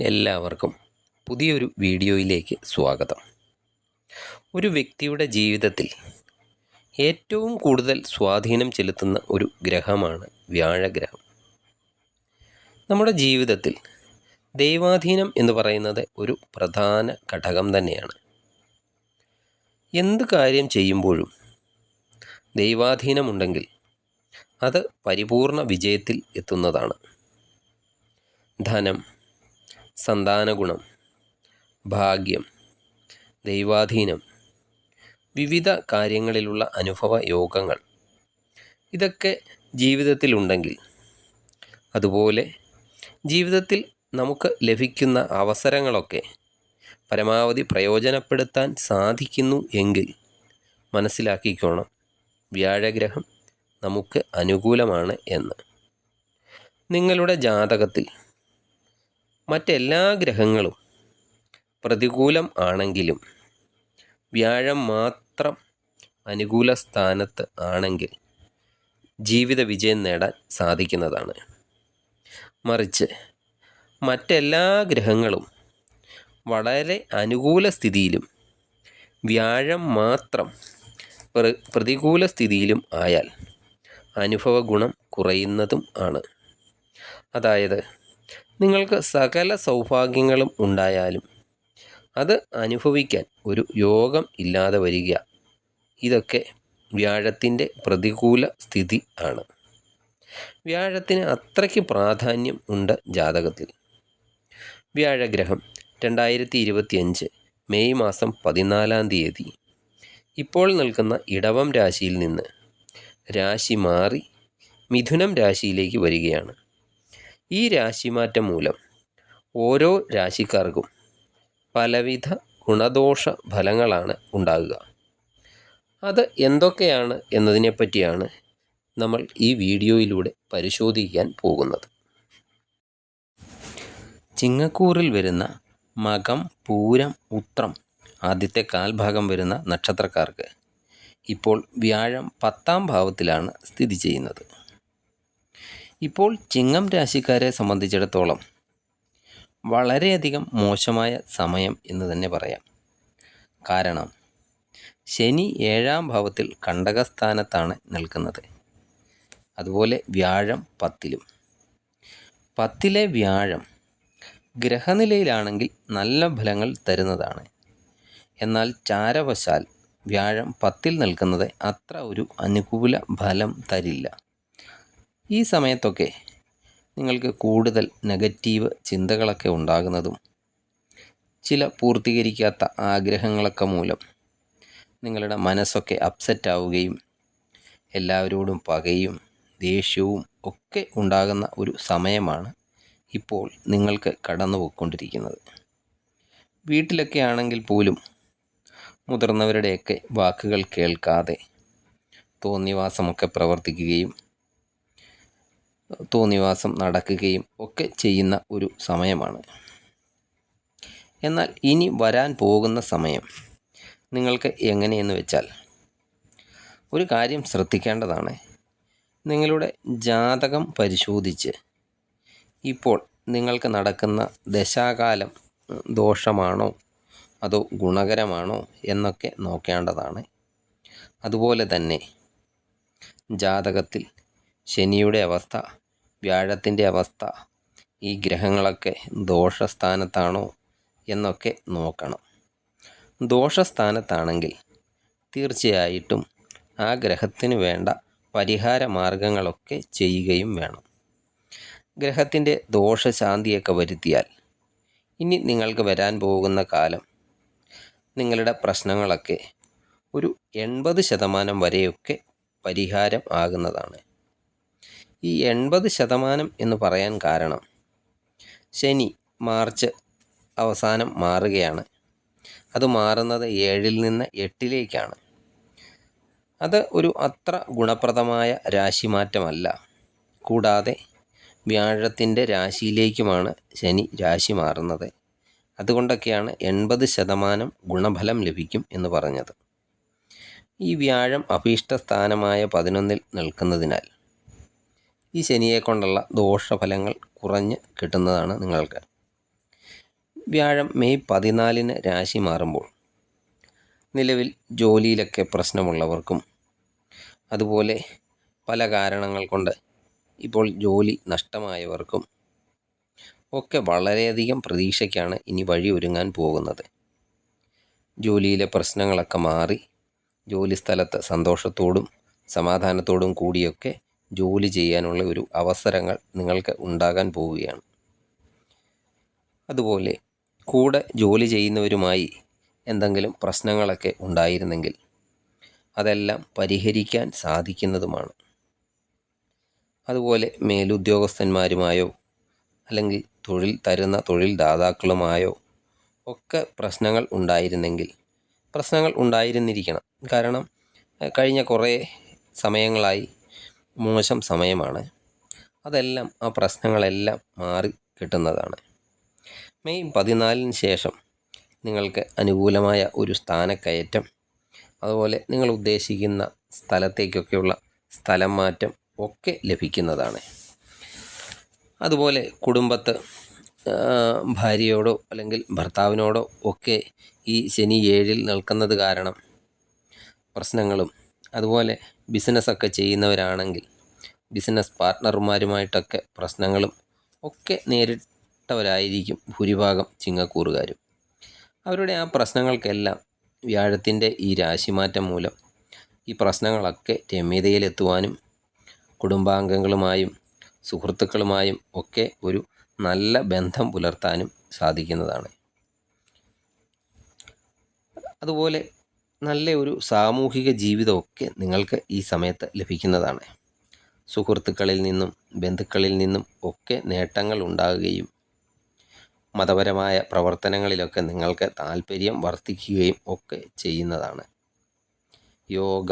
എല്ലാവർക്കും പുതിയൊരു വീഡിയോയിലേക്ക് സ്വാഗതം. ഒരു വ്യക്തിയുടെ ജീവിതത്തിൽ ഏറ്റവും കൂടുതൽ സ്വാധീനം ചെലുത്തുന്ന ഒരു ഗ്രഹമാണ് വ്യാഴഗ്രഹം. നമ്മുടെ ജീവിതത്തിൽ ദൈവാധീനം എന്ന് പറയുന്നത് ഒരു പ്രധാന ഘടകം തന്നെയാണ്. എന്ത് കാര്യം ചെയ്യുമ്പോഴും ദൈവാധീനമുണ്ടെങ്കിൽ അത് പരിപൂർണ വിജയത്തിൽ എത്തുന്നതാണ്. ധനം സന്താനഗുണം ഭാഗ്യം ദൈവാധീനം വിവിധ കാര്യങ്ങളിലുള്ള അനുഭവ യോഗങ്ങൾ. ഇതൊക്കെ ജീവിതത്തിലുണ്ടെങ്കിൽ അതുപോലെ ജീവിതത്തിൽ നമുക്ക് ലഭിക്കുന്ന അവസരങ്ങളൊക്കെ പരമാവധി പ്രയോജനപ്പെടുത്താൻ സാധിക്കുന്നു എങ്കിൽ മനസ്സിലാക്കിക്കോണം വ്യാഴഗ്രഹം നമുക്ക് അനുകൂലമാണ് എന്ന്. നിങ്ങളുടെ ജാതകത്തിൽ മറ്റെല്ലാ ഗ്രഹങ്ങളും പ്രതികൂലം ആണെങ്കിലും വ്യാഴം മാത്രം അനുകൂല സ്ഥാനത്ത് ആണെങ്കിൽ ജീവിത വിജയം നേടാൻ സാധിക്കുന്നതാണ്. മറിച്ച് മറ്റെല്ലാ ഗ്രഹങ്ങളും വളരെ അനുകൂല സ്ഥിതിയിലും വ്യാഴം മാത്രം പ്ര- പ്രതികൂല സ്ഥിതിയിലും ആയാൽ അനുഭവ ഗുണം കുറയുന്നതും ആണ്. അതായത് നിങ്ങൾക്ക് സകല സൗഭാഗ്യങ്ങളും ഉണ്ടായാലും അത് അനുഭവിക്കാൻ ഒരു യോഗം ഇല്ലാതെ വരിക. ഇതൊക്കെ വ്യാഴത്തിന്റെ പ്രതികൂല സ്ഥിതി ആണ്. വ്യാഴത്തിന് അത്രയ്ക്ക് പ്രാധാന്യം ഉണ്ട് ജാതകത്തിൽ. വ്യാഴഗ്രഹം രണ്ടായിരത്തി ഇരുപത്തിയഞ്ച് മെയ് മാസം പതിനാലാം തീയതി. ഇപ്പോൾ നിൽക്കുന്ന ഇടവം രാശിയിൽ നിന്ന് രാശി മാറി മിഥുനം രാശിയിലേക്ക് വരികയാണ്. ഈ രാശിമാറ്റം മൂലം ഓരോ രാശിക്കാർക്കും പലവിധ ഗുണദോഷ ഫലങ്ങളാണ് ഉണ്ടാകുക. അത് എന്തൊക്കെയാണ് എന്നതിനെപ്പറ്റിയാണ് നമ്മൾ ഈ വീഡിയോയിലൂടെ പരിശോധിക്കാൻ പോകുന്നത്. ചിങ്ങക്കൂറിൽ വരുന്ന മകം പൂരം ഉത്രം ആദ്യത്തെ കാൽഭാഗം വരുന്ന നക്ഷത്രക്കാർക്ക് ഇപ്പോൾ വ്യാഴം പത്താം ഭാവത്തിലാണ് സ്ഥിതി ചെയ്യുന്നത്. ഇപ്പോൾ ചിങ്ങം രാശിക്കാരെ സംബന്ധിച്ചിടത്തോളം വളരെയധികം മോശമായ സമയം എന്ന് തന്നെ പറയാം. കാരണം ശനി ഏഴാം ഭാവത്തിൽ കണ്ടകസ്ഥാനത്താണ് നിൽക്കുന്നത്. അതുപോലെ വ്യാഴം പത്തിലും. പത്തിലെ വ്യാഴം ഗ്രഹനിലയിലാണെങ്കിൽ നല്ല ഫലങ്ങൾ തരുന്നതാണ്. എന്നാൽ ചാരവശാൽ വ്യാഴം പത്തിൽ നിൽക്കുന്നത് അത്ര ഒരു അനുകൂല ഫലം തരില്ല. ഈ സമയത്തൊക്കെ നിങ്ങൾക്ക് കൂടുതൽ നെഗറ്റീവ് ചിന്തകളൊക്കെ ഉണ്ടാകുന്നതും ചില പൂർത്തീകരിക്കാത്ത ആഗ്രഹങ്ങളൊക്കെ മൂലം നിങ്ങളുടെ മനസ്സൊക്കെ അപ്സെറ്റ് ആവുകയും എല്ലാവരോടും പകയും ദേഷ്യവും ഒക്കെ ഉണ്ടാകുന്ന ഒരു സമയമാണ് ഇപ്പോൾ നിങ്ങൾക്ക് കടന്നു പോയിക്കൊണ്ടിരിക്കുന്നത് വീട്ടിലൊക്കെ ആണെങ്കിൽ പോലും മുതിർന്നവരുടെയൊക്കെ വാക്കുകൾ കേൾക്കാതെ തോന്നിവാസമൊക്കെ പ്രവർത്തിക്കുകയും തോന്നിവാസം നടക്കുകയും ഒക്കെ ചെയ്യുന്ന ഒരു സമയമാണ്. എന്നാൽ ഇനി വരാൻ പോകുന്ന സമയം നിങ്ങൾക്ക് എങ്ങനെയെന്ന് വെച്ചാൽ ഒരു കാര്യം ശ്രദ്ധിക്കേണ്ടതാണ്. നിങ്ങളുടെ ജാതകം പരിശോധിച്ച് ഇപ്പോൾ നിങ്ങൾക്ക് നടക്കുന്ന ദശാകാലം ദോഷമാണോ അതോ ഗുണകരമാണോ എന്നൊക്കെ നോക്കേണ്ടതാണ്. അതുപോലെ തന്നെ ജാതകത്തിൽ ശനിയുടെ അവസ്ഥ വ്യാഴത്തിന്റെ അവസ്ഥ. ഈ ഗ്രഹങ്ങളൊക്കെ ദോഷസ്ഥാനത്താണോ എന്നൊക്കെ നോക്കണം. ദോഷസ്ഥാനത്താണെങ്കിൽ തീർച്ചയായിട്ടും ആ ഗ്രഹത്തിന് വേണ്ട പരിഹാര മാർഗങ്ങളൊക്കെ ചെയ്യുകയും വേണം. ഗ്രഹത്തിന്റെ ദോഷശാന്തിയൊക്കെ വരുത്തിയാൽ ഇനി നിങ്ങൾക്ക് വരാൻ പോകുന്ന കാലം നിങ്ങളുടെ പ്രശ്നങ്ങളൊക്കെ ഒരു എൺപത് ശതമാനം വരെയൊക്കെ പരിഹാരം ആകുന്നതാണ്. ഈ എൺപത് ശതമാനം എന്ന് പറയാൻ കാരണം ശനി മാർച്ച് അവസാനം മാറുകയാണ്. അത് മാറുന്നത് ഏഴിൽ നിന്ന് എട്ടിലേക്കാണ്. അത് ഒരു അത്ര ഗുണപ്രദമായ രാശി മാറ്റമല്ല കൂടാതെ വ്യാഴത്തിന്റെ രാശിയിലേക്കുമാണ് ശനി രാശി മാറുന്നത്. അതുകൊണ്ടൊക്കെയാണ് എൺപത് ശതമാനം ഗുണഫലം ലഭിക്കും എന്ന് പറഞ്ഞത്. ഈ വ്യാഴം അഭീഷ്ട അഭീഷ്ടസ്ഥാനമായ പതിനൊന്നിൽ നിൽക്കുന്നതിനാൽ ഈ ശനിയെ കൊണ്ടുള്ള ദോഷഫലങ്ങൾ കുറഞ്ഞ് കിട്ടുന്നതാണ് നിങ്ങൾക്ക്. വ്യാഴം മെയ് പതിനാലിന് രാശി മാറുമ്പോൾ നിലവിൽ ജോലിയിലൊക്കെ പ്രശ്നമുള്ളവർക്കും അതുപോലെ പല കാരണങ്ങൾ കൊണ്ട് ഇപ്പോൾ ജോലി നഷ്ടമായവർക്കും ഒക്കെ വളരെയധികം പ്രതീക്ഷയ്ക്കാണ് ഇനി വഴി ഒരുങ്ങാൻ പോകുന്നത്. ജോലിയിലെ പ്രശ്നങ്ങളൊക്കെ മാറി ജോലി സ്ഥലത്ത് സന്തോഷത്തോടും സമാധാനത്തോടും കൂടിയൊക്കെ ജോലി ചെയ്യാനുള്ള ഒരു അവസരങ്ങൾ നിങ്ങൾക്ക് ഉണ്ടാകാൻ പോവുകയാണ്. അതുപോലെ കൂടെ ജോലി ചെയ്യുന്നവരുമായി എന്തെങ്കിലും പ്രശ്നങ്ങളൊക്കെ ഉണ്ടായിരുന്നെങ്കിൽ അതെല്ലാം പരിഹരിക്കാൻ സാധിക്കുന്നതുമാണ്. അതുപോലെ മേലുദ്യോഗസ്ഥന്മാരുമായോ അല്ലെങ്കിൽ തൊഴിൽ തരുന്ന തൊഴിൽ ദാതാക്കളുമായോ ഒക്കെ പ്രശ്നങ്ങൾ ഉണ്ടായിരുന്നെങ്കിൽ പ്രശ്നങ്ങൾ ഉണ്ടായിരുന്നിരിക്കണം. കാരണം കഴിഞ്ഞ കുറേ സമയങ്ങളായി മോശം സമയമാണ്. അതെല്ലാം ആ പ്രശ്നങ്ങളെല്ലാം മാറി കിട്ടുന്നതാണ്. മെയ് പതിനാലിന് ശേഷം നിങ്ങൾക്ക് അനുകൂലമായ ഒരു സ്ഥാനക്കയറ്റം അതുപോലെ നിങ്ങൾ ഉദ്ദേശിക്കുന്ന സ്ഥലത്തേക്കൊക്കെയുള്ള സ്ഥലം മാറ്റം ഒക്കെ ലഭിക്കുന്നതാണ്. അതുപോലെ കുടുംബത്ത് ഭാര്യയോടോ അല്ലെങ്കിൽ ഭർത്താവിനോടോ ഒക്കെ ഈ ശനി ഏഴിൽ നിൽക്കുന്നത് കാരണം പ്രശ്നങ്ങളും അതുപോലെ ബിസിനസ്സൊക്കെ ചെയ്യുന്നവരാണെങ്കിൽ ബിസിനസ് പാർട്ട്ണർമാരുമായിട്ടൊക്കെ പ്രശ്നങ്ങളും ഒക്കെ നേരിട്ടവരായിരിക്കും ഭൂരിഭാഗം ചിങ്ങക്കൂറുകാരും. അവരുടെ ആ പ്രശ്നങ്ങൾക്കെല്ലാം വ്യാഴത്തിന്റെ ഈ രാശിമാറ്റം മൂലം ഈ പ്രശ്നങ്ങളൊക്കെ രമ്യതയിലെത്തുവാനും കുടുംബാംഗങ്ങളുമായും സുഹൃത്തുക്കളുമായും ഒക്കെ ഒരു നല്ല ബന്ധം പുലർത്താനും സാധിക്കുന്നതാണ്. അതുപോലെ നല്ല ഒരു സാമൂഹിക ജീവിതമൊക്കെ നിങ്ങൾക്ക് ഈ സമയത്ത് ലഭിക്കുന്നതാണ്. സുഹൃത്തുക്കളിൽ നിന്നും ബന്ധുക്കളിൽ നിന്നും ഒക്കെ നേട്ടങ്ങൾ ഉണ്ടാകുകയും മതപരമായ പ്രവർത്തനങ്ങളിലൊക്കെ നിങ്ങൾക്ക് താല്പര്യം വർദ്ധിക്കുകയും ഒക്കെ ചെയ്യുന്നതാണ്. യോഗ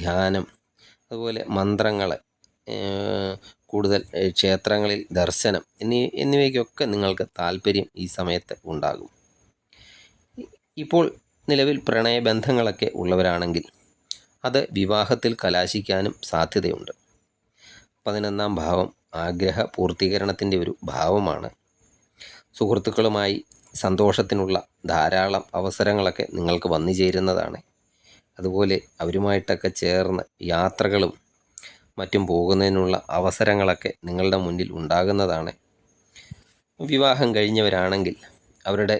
ധ്യാനം അതുപോലെ മന്ത്രങ്ങൾ കൂടുതൽ ക്ഷേത്രങ്ങളിൽ ദർശനം എന്നീ എന്നിവയ്ക്കൊക്കെ നിങ്ങൾക്ക് താല്പര്യം ഈ സമയത്ത് ഉണ്ടാകും. ഇപ്പോൾ നിലവിൽ പ്രണയബന്ധങ്ങളൊക്കെ ഉള്ളവരാണെങ്കിൽ അത് വിവാഹത്തിൽ കലാശിക്കാനും സാധ്യതയുണ്ട്. പതിനൊന്നാം ഭാവം ആഗ്രഹ പൂർത്തീകരണത്തിന്റെ ഒരു ഭാവമാണ്. സുഹൃത്തുക്കളുമായി സന്തോഷത്തിനുള്ള ധാരാളം അവസരങ്ങളൊക്കെ നിങ്ങൾക്ക് വന്നു ചേരുന്നതാണ്. അതുപോലെ അവരുമായിട്ടൊക്കെ ചേർന്ന് യാത്രകളും മറ്റും പോകുന്നതിനുള്ള അവസരങ്ങളൊക്കെ നിങ്ങളുടെ മുന്നിൽ ഉണ്ടാകുന്നതാണ്. വിവാഹം കഴിഞ്ഞവരാണെങ്കിൽ അവരുടെ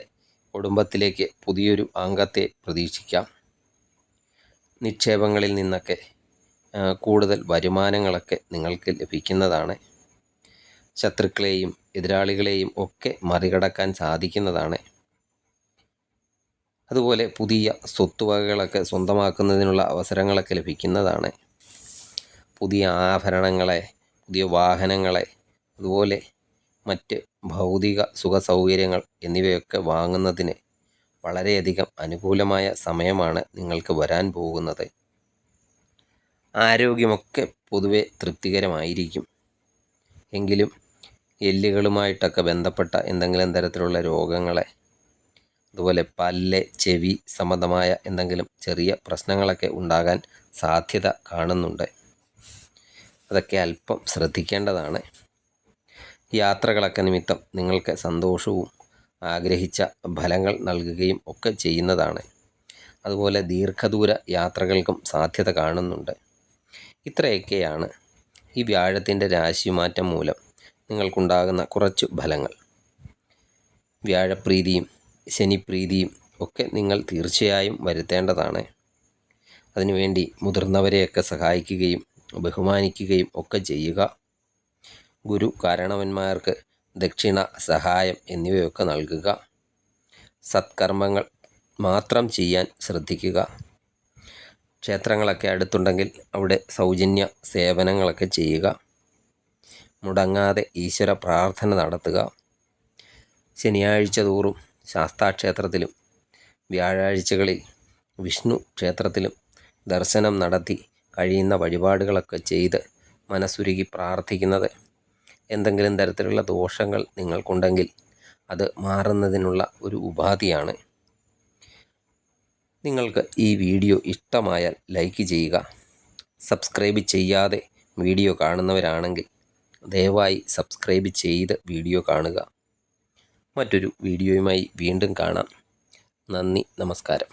കുടുംബത്തിലേക്ക് പുതിയൊരു അംഗത്തെ പ്രതീക്ഷിക്കാം. നിക്ഷേപങ്ങളിൽ നിന്നൊക്കെ കൂടുതൽ വരുമാനങ്ങളൊക്കെ നിങ്ങൾക്ക് ലഭിക്കുന്നതാണ്. ശത്രുക്കളെയും എതിരാളികളെയും ഒക്കെ മറികടക്കാൻ സാധിക്കുന്നതാണ്. അതുപോലെ പുതിയ സ്വത്തുവകകളൊക്കെ സ്വന്തമാക്കുന്നതിനുള്ള അവസരങ്ങളൊക്കെ ലഭിക്കുന്നതാണ്. പുതിയ ആഭരണങ്ങളെ പുതിയ വാഹനങ്ങളെ അതുപോലെ മറ്റ് ഭൗതിക സുഖ സൗകര്യങ്ങൾ എന്നിവയൊക്കെ വാങ്ങുന്നതിന് വളരെയധികം അനുകൂലമായ സമയമാണ് നിങ്ങൾക്ക് വരാൻ പോകുന്നത്. ആരോഗ്യമൊക്കെ പൊതുവെ തൃപ്തികരമായിരിക്കും. എങ്കിലും എല്ലുകളുമായിട്ടൊക്കെ ബന്ധപ്പെട്ട എന്തെങ്കിലും തരത്തിലുള്ള രോഗങ്ങളെ അതുപോലെ പല്ല് ചെവി സംബന്ധമായ എന്തെങ്കിലും ചെറിയ പ്രശ്നങ്ങളൊക്കെ ഉണ്ടാകാൻ സാധ്യത കാണുന്നുണ്ട്. അതൊക്കെ അല്പം ശ്രദ്ധിക്കേണ്ടതാണ്. യാത്രകളൊക്കെ നിമിത്തം നിങ്ങൾക്ക് സന്തോഷവും ആഗ്രഹിച്ച ഫലങ്ങൾ നൽകുകയും ഒക്കെ ചെയ്യുന്നതാണ്. അതുപോലെ ദീർഘദൂര യാത്രകൾക്കും സാധ്യത കാണുന്നുണ്ട്. ഇത്രയൊക്കെയാണ് ഈ വ്യാഴത്തിന്റെ രാശിമാറ്റം മൂലം നിങ്ങൾക്കുണ്ടാകുന്ന കുറച്ച് ഫലങ്ങൾ. വ്യാഴപ്രീതിയും ശനിപ്രീതിയും ഒക്കെ നിങ്ങൾ തീർച്ചയായും വരുത്തേണ്ടതാണ്. അതിനുവേണ്ടി മുതിർന്നവരെയൊക്കെ സഹായിക്കുകയും ബഹുമാനിക്കുകയും ഒക്കെ ചെയ്യുക. ഗുരു കാരണവന്മാർക്ക് ദക്ഷിണ സഹായം എന്നിവയൊക്കെ നൽകുക. സത്കർമ്മങ്ങൾ മാത്രം ചെയ്യാൻ ശ്രദ്ധിക്കുക. ക്ഷേത്രങ്ങളൊക്കെ അടുത്തുണ്ടെങ്കിൽ അവിടെ സൗജന്യ സേവനങ്ങളൊക്കെ ചെയ്യുക. മുടങ്ങാതെ ഈശ്വര പ്രാർത്ഥന നടത്തുക. ശനിയാഴ്ച തോറും ശാസ്താക്ഷേത്രത്തിലും വ്യാഴാഴ്ചകളിൽ വിഷ്ണു ക്ഷേത്രത്തിലും ദർശനം നടത്തി കഴിയുന്ന വഴിപാടുകളൊക്കെ ചെയ്ത് മനസ്സുരുകി പ്രാർത്ഥിക്കുന്നത് എന്തെങ്കിലും തരത്തിലുള്ള ദോഷങ്ങൾ നിങ്ങൾക്കുണ്ടെങ്കിൽ അത് മാറുന്നതിനുള്ള ഒരു ഉപാധിയാണ്. നിങ്ങൾക്ക് ഈ വീഡിയോ ഇഷ്ടമായാൽ ലൈക്ക് ചെയ്യുക. സബ്സ്ക്രൈബ് ചെയ്യാതെ വീഡിയോ കാണുന്നവരാണെങ്കിൽ ദയവായി സബ്സ്ക്രൈബ് ചെയ്ത് വീഡിയോ കാണുക. മറ്റൊരു വീഡിയോയുമായി വീണ്ടും കാണാം. നന്ദി നമസ്കാരം.